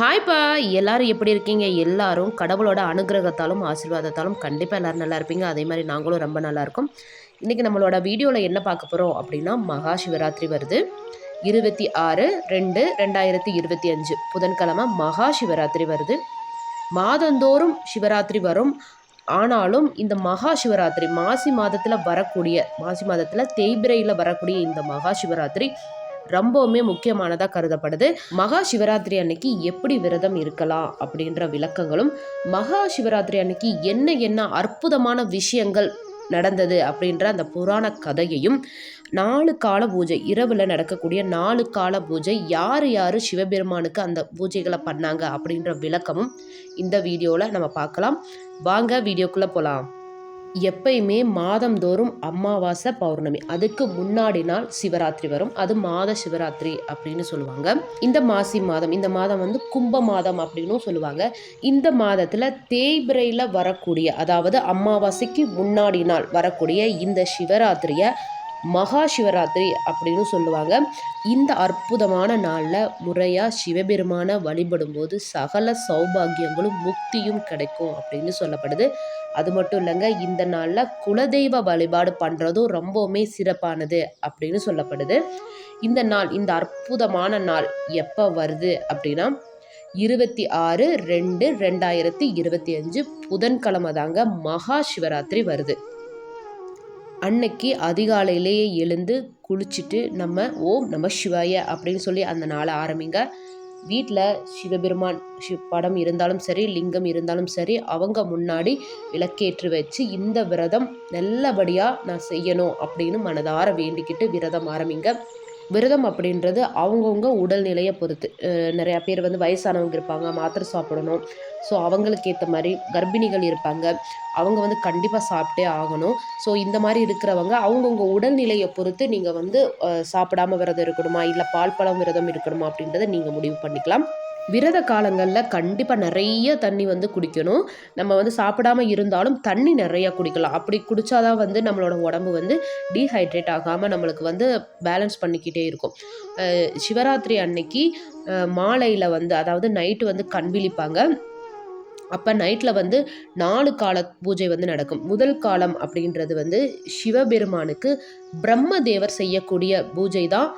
ஹாய்ப்பா. எல்லாரும் எப்படி இருக்கீங்க? எல்லாரும் கடவுளோட அனுகிரகத்தாலும் ஆசீர்வாதத்தாலும் கண்டிப்பாக எல்லோரும் நல்லா இருப்பீங்க. அதே மாதிரி நாங்களும் ரொம்ப நல்லா இன்றைக்கி நம்மளோட வீடியோவில் என்ன பார்க்க போகிறோம் அப்படின்னா மகா சிவராத்திரி வருது. இருபத்தி ஆறு ரெண்டு ரெண்டாயிரத்தி இருபத்தி அஞ்சு புதன்கிழமை மகா சிவராத்திரி வருது. மாதந்தோறும் சிவராத்திரி வரும். ஆனாலும் இந்த மகா சிவராத்திரி மாசி மாதத்தில் வரக்கூடிய மாசி மாதத்தில் தேய்பிரையில் வரக்கூடிய இந்த மகா சிவராத்திரி ரொம்பவுமே முக்கியமானதாக கருதப்படுது. மகா சிவராத்திரி அன்னைக்கு எப்படி விரதம் இருக்கலாம் அப்படின்ற விளக்கங்களும் மகா சிவராத்திரி அன்னைக்கு என்ன என்ன அற்புதமான விஷயங்கள் நடந்தது அப்படின்ற அந்த புராண கதையையும் நாலு கால பூஜை இரவில் நடக்கக்கூடிய நாலு கால பூஜை யார் யார் சிவபெருமானுக்கு அந்த பூஜைகளை பண்ணாங்க அப்படின்ற விளக்கமும் இந்த வீடியோவில் நம்ம பார்க்கலாம். வாங்க வீடியோக்குள்ளே போகலாம் எப்பயுமே மாதந்தோறும் அமாவாசை பௌர்ணமி. அதுக்கு முன்னாடி நாள் சிவராத்திரி வரும். அது மாத சிவராத்திரி அப்படின்னு சொல்லுவாங்க. இந்த மாசி மாதம் இந்த மாதம் வந்து கும்ப மாதம் அப்படின்னும் சொல்லுவாங்க. இந்த மாதத்தில் தேய்பிரையில் வரக்கூடிய அதாவது அமாவாசைக்கு முன்னாடி நாள் வரக்கூடிய இந்த சிவராத்திரியை மகா சிவராத்திரி அப்படின்னு சொல்லுவாங்க. இந்த அற்புதமான நாளில் முறையாக சிவபெருமானை வழிபடும் போது சகல சௌபாகியங்களும் முக்தியும் கிடைக்கும் அப்படின்னு சொல்லப்படுது. அது மட்டும் இல்லைங்க இந்த நாளில் குலதெய்வ வழிபாடு பண்ணுறதும் ரொம்பவுமே சிறப்பானது அப்படின்னு சொல்லப்படுது. இந்த நாள் இந்த அற்புதமான நாள் எப்போ வருது அப்படின்னா இருபத்தி ஆறு ரெண்டு ரெண்டாயிரத்தி இருபத்தி அஞ்சு புதன்கிழமை தாங்க மகா சிவராத்திரி வருது. அன்னைக்கு அதிகாலையிலேயே எழுந்து குளிச்சுட்டு நம்ம ஓம் நம சிவாய அப்படின்னு சொல்லி அந்த நாளை ஆரம்பிங்க. வீட்டில் சிவபெருமான் சிவ படம் இருந்தாலும் சரி லிங்கம் இருந்தாலும் சரி அவங்க முன்னாடி விளக்கேற்று வச்சு இந்த விரதம் நல்லபடியாக நான் செய்யணும் அப்படின்னு மனதார வேண்டிக்கிட்டு விரதம் ஆரம்பிங்க. விரதம் அப்படின்றது அவங்கவுங்க உடல்நிலையை பொறுத்து. நிறையா பேர் வந்து வயசானவங்க இருப்பாங்க மாத்திரை சாப்பிடணும். ஸோ அவங்களுக்கு ஏற்ற மாதிரி கர்ப்பிணிகள் இருப்பாங்க. அவங்க வந்து கண்டிப்பாக சாப்பிட்டே ஆகணும். ஸோ இந்த மாதிரி இருக்கிறவங்க அவங்கவுங்க உடல்நிலையை பொறுத்து நீங்கள் வந்து சாப்பிடாம விரதம் இருக்கணுமா? இல்லை பால் பழம் விரதம் இருக்கணுமா அப்படின்றத நீங்கள் முடிவு பண்ணிக்கலாம். விரத காலங்களில் கண்டிப்பாக நிறைய தண்ணி வந்து குடிக்கணும். நம்ம வந்து சாப்பிடாம இருந்தாலும் தண்ணி நிறைய குடிக்கலாம். அப்படி குடித்தாதான் வந்து நம்மளோட உடம்பு வந்து டீஹைட்ரேட் ஆகாமல் நம்மளுக்கு வந்து பேலன்ஸ் பண்ணிக்கிட்டே இருக்கும். சிவராத்திரி அன்னைக்கு மாலையில் வந்து அதாவது நைட்டு வந்து கண் விழிப்பாங்க. அப்போ நைட்டில் வந்து நாலு கால பூஜை வந்து நடக்கும். முதல் காலம் அப்படின்றது வந்து சிவபெருமானுக்கு பிரம்மதேவர் செய்யக்கூடிய பூஜை தான்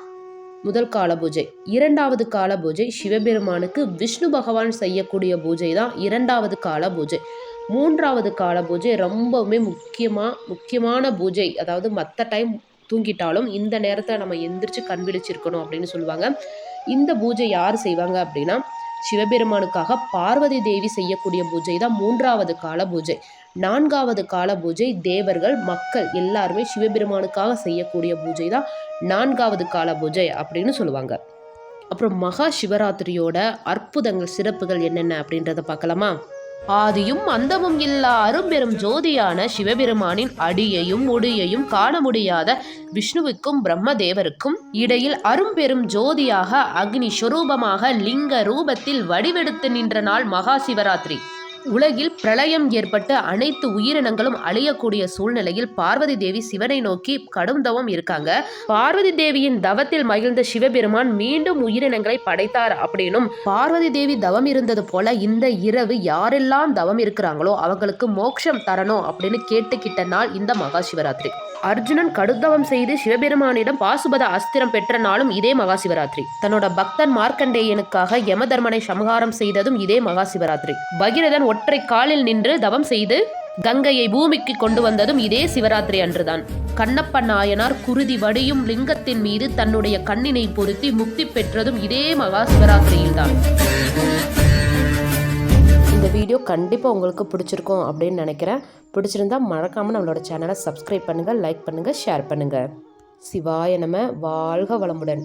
முதல் கால பூஜை. இரண்டாவது கால பூஜை சிவபெருமானுக்கு விஷ்ணு பகவான் செய்யக்கூடிய பூஜை தான் இரண்டாவது கால பூஜை. மூன்றாவது கால பூஜை ரொம்பவுமே முக்கியமாக முக்கியமான பூஜை. அதாவது மற்ற டைம் தூங்கிட்டாலும் இந்த நேரத்தை நம்ம எந்திரிச்சு கண் விழிச்சிருக்கணும் அப்படின்னு சொல்லுவாங்க. இந்த பூஜை யார் செய்வாங்க அப்படின்னா சிவபெருமானுக்காக பார்வதி தேவி செய்யக்கூடிய பூஜை தான் மூன்றாவது கால பூஜை. நான்காவது கால பூஜை தேவர்கள் மக்கள் எல்லாருமே சிவபெருமானுக்காக செய்யக்கூடிய பூஜை தான் நான்காவது கால பூஜை அப்படின்னு சொல்லுவாங்க. அப்புறம் மகா சிவராத்திரியோட அற்புதங்கள் சிறப்புகள் என்னென்ன அப்படின்றத பார்க்கலாமா? ஆதியும் அந்தமும் இல்லா அரும்பெரும் ஜோதியான சிவபெருமானின் அடியையும் முடியையும் காண முடியாத விஷ்ணுவுக்கும் பிரம்மதேவருக்கும் இடையில் அரும்பெரும் ஜோதியாக அக்னி ஸ்வரூபமாக லிங்க ரூபத்தில் வடிவெடுத்து நின்ற நாள் மகா சிவராத்திரி. உலகில் பிரளயம் ஏற்பட்டு அனைத்து உயிரினங்களும் அழியக்கூடிய சூழ்நிலையில் பார்வதி தேவி சிவனை நோக்கி கடும் தவம் இருக்காங்க. பார்வதி தேவியின் தவத்தில் மகிழ்ந்த சிவபெருமான் மீண்டும் உயிரினங்களை படைத்தார் அப்படின்னும் பார்வதி தேவி தவம் இருந்தது போல இந்த இரவு யாரெல்லாம் தவம் இருக்கிறாங்களோ அவங்களுக்கு மோட்சம் தரணும் அப்படின்னு கேட்டுக்கிட்ட நாள் இந்த மகா சிவராத்திரி. அர்ஜுனன் கடுத்தவம் செய்து சிவபெருமானிடம் பாசுபத அஸ்திரம் பெற்ற நாளும் இதே மகா சிவராத்திரி தன்னோட பக்தன் மார்க்கண்டேயனுக்காக யமதர்மனை சமகாரம் செய்ததும் இதே மகா சிவராத்திரி பகிரதன் ஒற்றை காலில் நின்று தவம் செய்து கங்கையை பூமிக்கு கொண்டு வந்ததும் இதே சிவராத்திரி அன்றுதான். கண்ணப்ப நாயனார் குருதி வடியும் லிங்கத்தின் மீது தன்னுடைய கண்ணினை பொருத்தி முக்தி பெற்றதும் இதே மகா சிவராத்திரியில்தான் வீடியோ கண்டிப்பாக உங்களுக்கு பிடிச்சிருக்கும் அப்படின்னு நினைக்கிறேன். பிடிச்சிருந்தா மறக்காமல் நம்மளோட சேனலை சப்ஸ்கிரைப் பண்ணுங்கள் லைக் பண்ணுங்கள் ஷேர் பண்ணுங்கள் சிவாய நம்ம வாழ்க வளமுடன்.